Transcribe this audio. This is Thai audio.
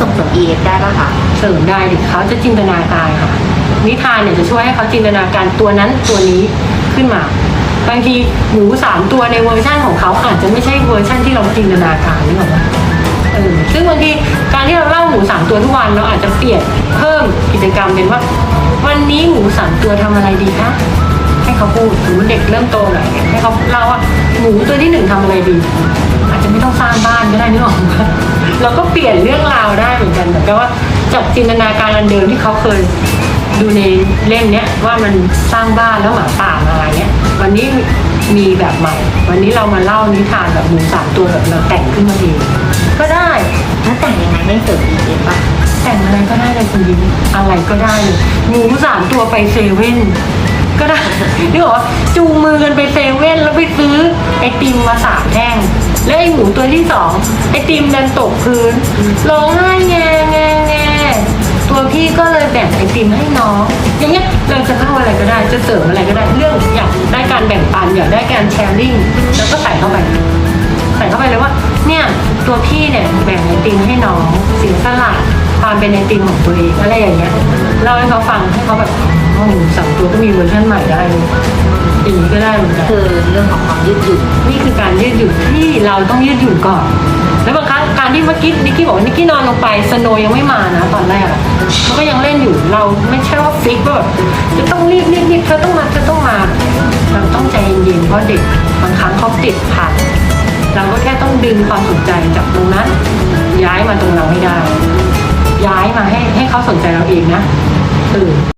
ส่งเสริม EF ได้ป่ะคะเสริมได้ดิเขาจะจินตนาการค่ะ นิทานเนี่ยจะช่วยให้เขาจินตนาการตัวนั้นตัวนี้ขึ้นมา บางทีหมูสามตัวในเวอร์ชั่นของเขาอาจจะไม่ใช่เวอร์ชั่นที่เราจินตนาการนึกออกไหมเออซึ่งบางทีการที่เราเล่าหมูสามตัวทุกวันเราอาจจะเปลี่ยนเพิ่มกิจกรรมเป็นว่า วันนี้หมูสามตัวทำอะไรดีคะให้เขาพูดหรือเด็กเริ่มโตหน่อยให้เขาเล่าว่าหมูตัวที่หนึ่งทำอะไรดี อาจจะไม่ต้องสร้างบ้านก็ได้นึกออกไหม เราก็เปลี่ยนเรื่องราวได้เหมือนกันแต่ว่าจากจินตนาการอันเดิมที่เขาเคยดูในเล่มเนี้ยว่ามันสร้างบ้านแล้วหมาป่ามาอะไรเนี้ยวันนี้มีแบบใหม่ วันนี้เรามาเล่านิทานแบบหมูสามตัวแบบเราแต่งขึ้นมาเองก็ได้แล้วแต่งยังไงให้เสริม EF ป่ะแต่งอะไรก็ได้เลยคุณยิ้มอะไรก็ได้เลยหมูสามตัวไปเซเว่นก็ได้นี่บอกว่าจูงมือกันไปเซเว่นแล้วไปซื้อไอติมมาสามแท่งแล้วไอหมูตัวที่สองไอ ติมดันตกพื้นร้องไห้แงแงแงตัวพี่ก็เลยแบ่งไอติมให้น้อง อย่างเงี้ยเราจะเล่าอะไรก็ได้จะเสริมอะไรก็ได้เรื่องอยากได้การแบ่งปันอยากได้การแชร์ลิงแล้วก็ใส่เข้าไปใส่เข้าไปเลยว่า เนี่ยตัวพี่เนี่ยแบ่งไอติมให้น้องเสียสละความเป็นไอติมของตัวเองอะไรอย่างเงี้ยเล่าให้เขาฟังให้เขาแบบอ๋อหมูสามตัวก็มีเวอร์ชันใหม่ได้เลยอย่างนี้ก็ได้เหมือนกันคือเรื่องของความยืดหยุ่นนี่คือการยืดหยุ่นที่เราต้องยืดหยุ่นก่อน แล้วบางครั้งการที่เมื่อกี้นิกกี้บอกว่านิกกี้นอนลงไปสโนยังไม่มานะตอนแรกอะมันก็ยังเล่นอยู่เราไม่ใช่ว่าฟิกว่าแบบจะต้องรีบรีบรีบเธอต้องมาเธอต้องมาเราต้องใจเย็นๆเพราะเด็กบางครั้งเขาติดผ่านเราก็แค่ต้องดึงความสนใจจากตรงนั้น ย้ายมาตรงเราให้ได้ ย้ายมาให้ให้เขาสนใจเราเองนะเออ